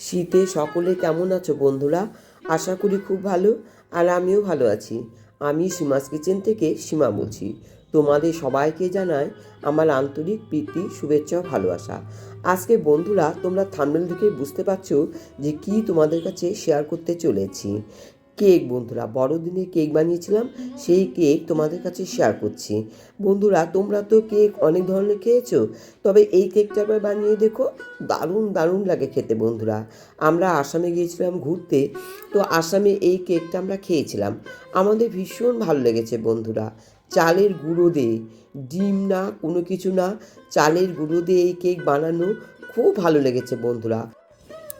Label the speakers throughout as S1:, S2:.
S1: শীতে সকলে কেমন আছো বন্ধুরা? আশা করি খুব ভালো, আর আমিও ভালো আছি। আমি সীমাস কিচেন থেকে সীমা বলছি। তোমাদের সবাইকে জানাই আমার আন্তরিক প্রীতি, শুভেচ্ছা ভালোবাসা। আজকে বন্ধুরা, তোমরা থাম্বনেল দেখে বুঝতে পারছ যে কি তোমাদের কাছে শেয়ার করতে চলেছি। কেক, বন্ধুরা। বড়দিনে কেক বানিয়েছিলাম, সেই কেক তোমাদের কাছে শেয়ার করছি। বন্ধুরা, তোমরা তো কেক অনেক ধরনের খেয়েছো, তবে এই কেকটা একবার বানিয়ে দেখো। দারুণ দারুণ লাগে খেতে, বন্ধুরা। আমরা আসামে গিয়েছিলাম ঘুরতে, তো আসামে এই কেকটা আমরা খেয়েছিলাম। আমাদের ভীষণ ভালো লেগেছে, বন্ধুরা। চালের গুঁড়ো দিয়ে ডিম না, কোনো কিছু না, চালের গুঁড়ো দিয়ে এই কেক বানানো খুব ভালো লেগেছে, বন্ধুরা।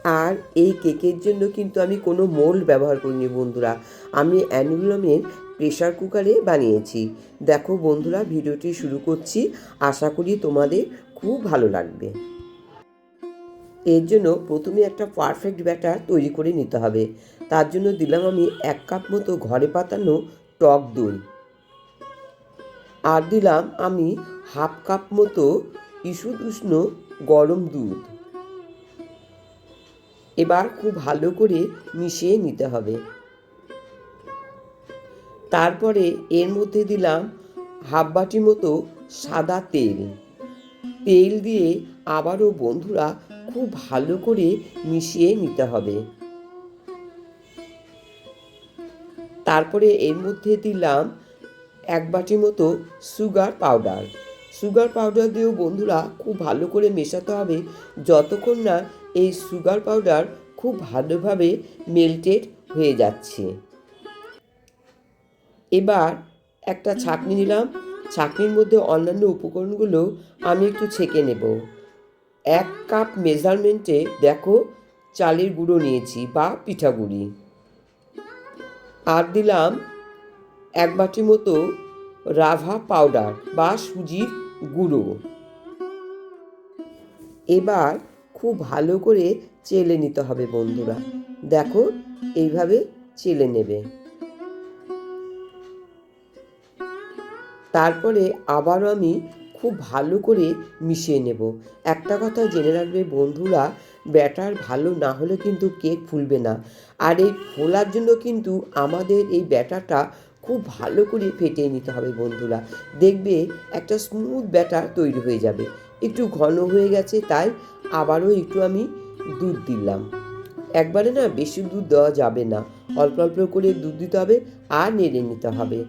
S1: আর এই কেকের জন্য কিন্তু আমি কোনো মোল্ড ব্যবহার করিনি, বন্ধুরা। আমি অ্যানুলামের প্রেশার কুকারে বানিয়েছি। দেখো বন্ধুরা, ভিডিওটি শুরু করছি। আশা করি তোমাদের খুব ভালো লাগবে। এর জন্য প্রথমে একটা পারফেক্ট ব্যাটার তৈরি করে নিতে হবে। তার জন্য দিলাম আমি এক কাপ মতো ঘরে পাতানো টক দই। আর দিলাম আমি হাফ কাপ মতো ঈষৎ উষ্ণ গরম দুধ। এবার খুব ভালো করে মিশিয়ে নিতে হবে। তারপরে এর মধ্যে দিলাম হাফ বাটি মতো সাদা তেল। তেল দিয়ে আবারও বন্ধুরা খুব ভালো করে মিশিয়ে নিতে হবে। তারপরে এর মধ্যে দিলাম এক বাটি মতো সুগার পাউডার। সুগার পাউডার দিয়েও বন্ধুরা খুব ভালো করে মেশাতে হবে, যতক্ষণ না এই সুগার পাউডার খুব ভালোভাবে মেল্টেড হয়ে যাচ্ছে। এবার একটা ছাঁকনি নিলাম। ছাঁকনির মধ্যে অন্যান্য উপকরণগুলো আমি একটু ছেঁকে নেব। এক কাপ মেজারমেন্টে দেখো চালের গুঁড়ো নিয়েছি বা পিঠাগুড়ি। আর দিলাম এক বাটি মতো রাভা পাউডার বা সুজির গুঁড়ো। এবার খুব ভালো করে চেলে নিতে হবে বন্ধুরা। দেখো, এইভাবে চেলে নেবে। তারপরে আবারও আমি খুব ভালো করে মিশিয়ে নেব। একটা কথা জেনে রাখবে বন্ধুরা, ব্যাটার ভালো না হলে কিন্তু কেক ফুলবে না। আর এই ফোলার জন্য কিন্তু আমাদের এই ব্যাটারটা খুব ভালো করে ফেটিয়ে নিতে হবে বন্ধুরা। দেখবে একটা স্মুথ ব্যাটার তৈরি হয়ে যাবে। একটু ঘন হয়ে গেছে, তাই আবারও একটু আমি দুধ দিলাম। একবারে না বেশি দুধ দেওয়া যাবে না। অল্প অল্প করে দুধ দিতে হবে আর নেড়ে নিতে হবে।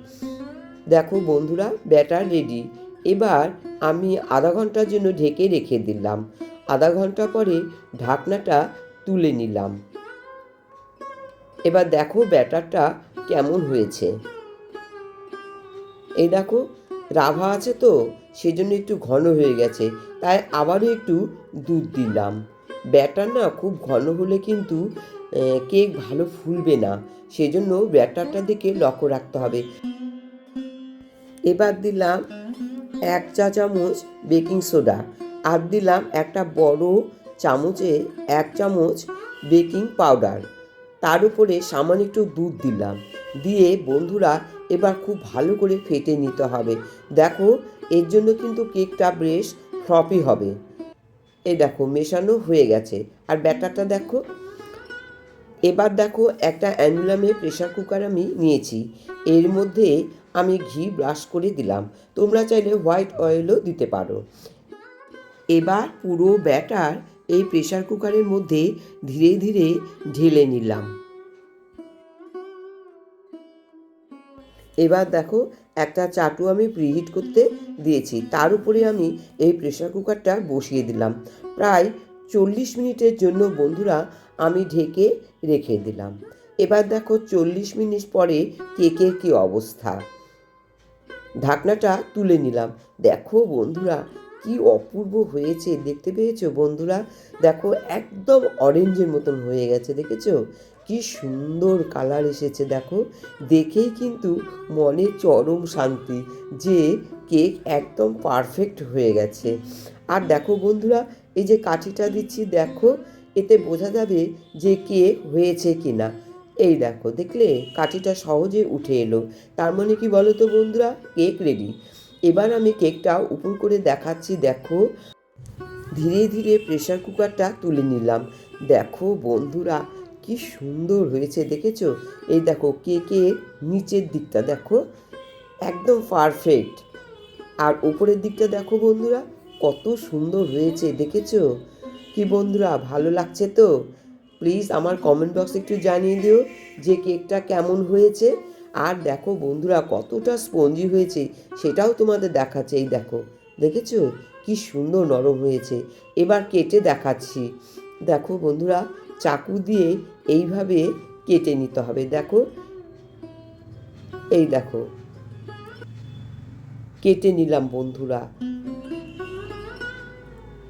S1: দেখো বন্ধুরা, ব্যাটার রেডি। এবার আমি আধা ঘণ্টার জন্য ঢেকে রেখে দিলাম। আধা ঘণ্টা পরে ঢাকনাটা তুলে নিলাম। এবার দেখো ব্যাটারটা কেমন হয়েছে। এই দেখো, রাভা আছে তো? সেজন্য একটু ঘন হয়ে গেছে, তাই আবারও একটু দুধ দিলাম। ব্যাটার না খুব ঘন হলে কিন্তু কেক ভালো ফুলবে না, সেজন্য ব্যাটারটা দিকে লক্ষ্য রাখতে হবে। এবার দিলাম এক চা চামচ বেকিং সোডা, আর দিলাম একটা বড় চামচে এক চামচ বেকিং পাউডার। তার উপরে সামান্য একটু দুধ দিলাম। দিয়ে বন্ধুরা, এবার খুব ভালো করে ফেটে নিতে হবে। দেখো এর জন্য কিন্তু কেকটা বেশ ফ্লপি হবে। এই দেখো, মেশানো হয়ে গেছে। আর ব্যাটারটা দেখো। এবার দেখো, একটা অ্যানুলামে প্রেশার কুকার আমি নিয়েছি। এর মধ্যে আমি ঘি ব্রাশ করে দিলাম। তোমরা চাইলে হোয়াইট অয়েলও দিতে পারো। এবার পুরো ব্যাটার এই প্রেশার কুকারের মধ্যে ধীরে ধীরে ঢেলে নিলাম। এবার দেখো, একটা চাটু আমি প্রিহিট করতে দিয়েছি। তার উপরে আমি এই প্রেশার কুকারটা বসিয়ে দিলাম। প্রায় চল্লিশ মিনিটের জন্য বন্ধুরা আমি ঢেকে রেখে দিলাম। এবার দেখো চল্লিশ মিনিট পরে কেকের কি অবস্থা। ঢাকনাটা তুলে নিলাম। দেখো বন্ধুরা কি অপূর্ব হয়েছে। দেখতে পেয়েছ বন্ধুরা? দেখো একদম অরেঞ্জের মতন হয়ে গেছে, দেখেছ? কি সুন্দর কালার এসেছে, দেখো। দেখেই কিন্তু মনে চরম শান্তি যে কেক একদম পারফেক্ট হয়ে গেছে। আর দেখো বন্ধুরা, এই যে কাঠিটা দিচ্ছি, দেখো, এতে বোঝা যাবে যে কেক হয়েছে কিনা। এই দেখো, দেখলে কাঠিটা সহজে উঠে এলো। তার মানে কি বলো তো বন্ধুরা? কেক রেডি এবার আমি কেকটা উপর করে দেখাচ্ছি, দেখো। ধীরে ধীরে প্রেশার কুকারটা তুলে নিলাম। দেখো বন্ধুরা কি সুন্দর হয়েছে, দেখেছ? এই দেখো কেকের নিচের দিকটা দেখো, একদম পারফেক্ট আর উপরের দিকটা দেখো বন্ধুরা, কত সুন্দর হয়েছে, দেখেছ? কি বন্ধুরা, ভালো লাগছে তো? প্লিজ আমার কমেন্ট বক্সে একটু জানিয়ে দিও যে কেকটা কেমন হয়েছে। আর দেখো বন্ধুরা, কতটা স্পঞ্জি হয়েছে, সেটাও তোমাদের দেখাচ্ছে, এই দেখো। দেখেছ? কি সুন্দর নরম হয়েছে। এবার কেটে দেখাচ্ছি। দেখো বন্ধুরা, চাকু দিয়ে এইভাবে কেটে নিতে হবে। দেখো, এই দেখো, কেটে নিলাম বন্ধুরা।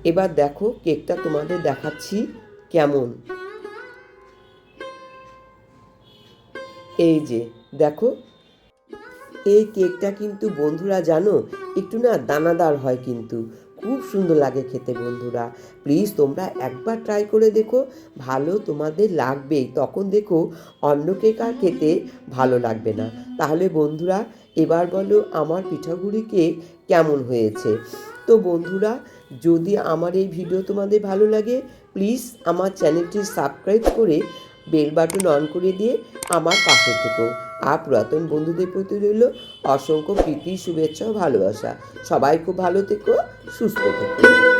S1: এবার দেখো কেকটা তোমাদের দেখাচ্ছি কেমন। এই যে, দেখো, এই কেকটা কিন্তু বন্ধুরা জানো, একটু না দানাদার হয় কিন্তু। খুব সুন্দর লাগে খেতে বন্ধুরা। প্লিজ তোমরা একবার ট্রাই করে দেখো, ভালো তোমাদের লাগবেই। তখন দেখো অন্য কেক আর খেতে ভালো লাগবে না। তাহলে বন্ধুরা, এবার বলো আমার পিঠাগুড়ি কেক কেমন হয়েছে? তো বন্ধুরা, যদি আমার এই ভিডিও তোমাদের ভালো লাগে প্লিজ আমার চ্যানেলটি সাবস্ক্রাইব করে বেল বাটন অন করে দিয়ে আমার পাশে থেকো। আর পুরাতন বন্ধুদের প্রতি রইল অসংখ্য প্রীতি, শুভেচ্ছা ও ভালোবাসা। সবাই খুব ভালো থেকো, সুস্থ থেকো।